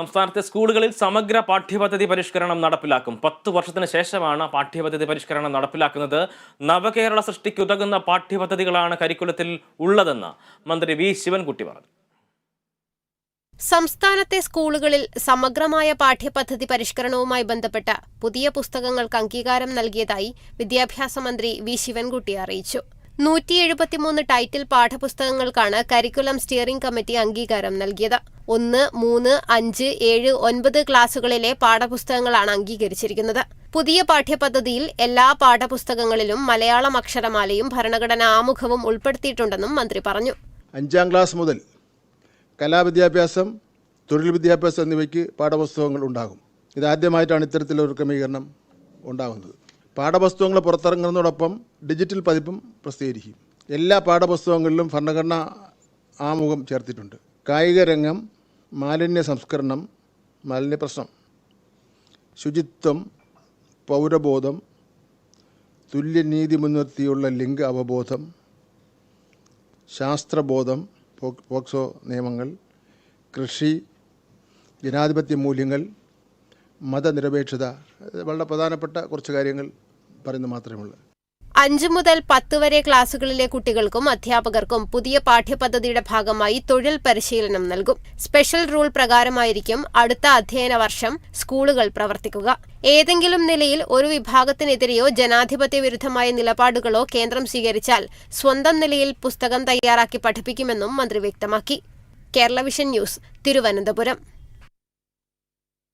സംസ്ഥാനത്തെ സ്കൂളുകളിൽ സമഗ്ര പാഠ്യപദ്ധതി പരിഷ്കരണം നടപ്പിലാക്കും. പത്ത് വർഷത്തിന് ശേഷമാണ് പാഠ്യപദ്ധതി പരിഷ്കരണം നടപ്പിലാക്കുന്നത്. നവകേരള സൃഷ്ടിക്ക് ഉതകുന്ന പാഠ്യപദ്ധതികളാണ് കരിക്കുലത്തിൽ ഉള്ളതെന്ന് മന്ത്രി വി ശിവൻകുട്ടി പറഞ്ഞു. സംസ്ഥാനത്തെ സ്കൂളുകളിൽ സമഗ്രമായ പാഠ്യപദ്ധതി പരിഷ്കരണവുമായി ബന്ധപ്പെട്ട പുതിയ പുസ്തകങ്ങൾക്ക് അംഗീകാരം നൽകിയതായി വിദ്യാഭ്യാസ മന്ത്രി വി ശിവൻകുട്ടി അറിയിച്ചു. നൂറ്റി എഴുപത്തിമൂന്ന് ടൈറ്റിൽ പാഠപുസ്തകങ്ങൾക്കാണ് കരിക്കുലം സ്റ്റിയറിംഗ് കമ്മിറ്റി അംഗീകാരം നൽകിയത്. ഒന്ന് മൂന്ന് അഞ്ച് ഏഴ് ഒൻപത് ക്ലാസുകളിലെ പാഠപുസ്തകങ്ങളാണ് അംഗീകരിച്ചിരിക്കുന്നത്. പുതിയ പാഠ്യപദ്ധതിയിൽ എല്ലാ പാഠപുസ്തകങ്ങളിലും മലയാളം അക്ഷരമാലയും ഭരണഘടനാ ആമുഖവും ഉൾപ്പെടുത്തിയിട്ടുണ്ടെന്നും മന്ത്രി പറഞ്ഞു. അഞ്ചാം ക്ലാസ് മുതൽ കലാവിദ്യാഭ്യാസം തൊഴിൽ വിദ്യാഭ്യാസം എന്നിവയ്ക്ക് പാഠപുസ്തകങ്ങൾ ഉണ്ടാകും. ഇതാദ്യമായിട്ടാണ് ഇത്തരത്തിലൊരു ക്രമീകരണം ഉണ്ടാകുന്നത്. പാഠപുസ്തകങ്ങൾ പുറത്തിറങ്ങുന്നതോടൊപ്പം ഡിജിറ്റൽ പതിപ്പും പ്രസിദ്ധീകരിക്കും. എല്ലാ പാഠപുസ്തകങ്ങളിലും ഭരണഘടന ആമുഖം ചേർത്തിട്ടുണ്ട്. കായിക രംഗം മാലിന്യ സംസ്കരണം മാലിന്യ പ്രശ്നം ശുചിത്വം പൗരബോധം തുല്യനീതി മുൻനിർത്തിയുള്ള ലിംഗ അവബോധം ശാസ്ത്രബോധം പോക്സോ നിയമങ്ങൾ കൃഷി ജനാധിപത്യ മൂല്യങ്ങൾ മതനിരപേക്ഷത വളരെ പ്രധാനപ്പെട്ട കുറച്ച് കാര്യങ്ങൾ പറയുന്നത് മാത്രമേ ഉള്ളൂ. അഞ്ചു മുതൽ പത്ത് വരെ ക്ലാസുകളിലെ കുട്ടികൾക്കും അധ്യാപകർക്കും പുതിയ പാഠ്യപദ്ധതിയുടെ ഭാഗമായി തൊഴിൽ പരിശീലനം നൽകും. സ്പെഷ്യൽ റൂൾ പ്രകാരമായിരിക്കും അടുത്ത അധ്യയന വർഷം സ്കൂളുകൾ പ്രവർത്തിക്കുക. ഏതെങ്കിലും നിലയിൽ ഒരു വിഭാഗത്തിനെതിരെയോ ജനാധിപത്യ വിരുദ്ധമായ നിലപാടുകളോ കേന്ദ്രം സ്വീകരിച്ചാൽ സ്വന്തം നിലയിൽ പുസ്തകം തയ്യാറാക്കി പഠിപ്പിക്കുമെന്നും മന്ത്രി വ്യക്തമാക്കി. Kerala vision news Thiruvananthapuram.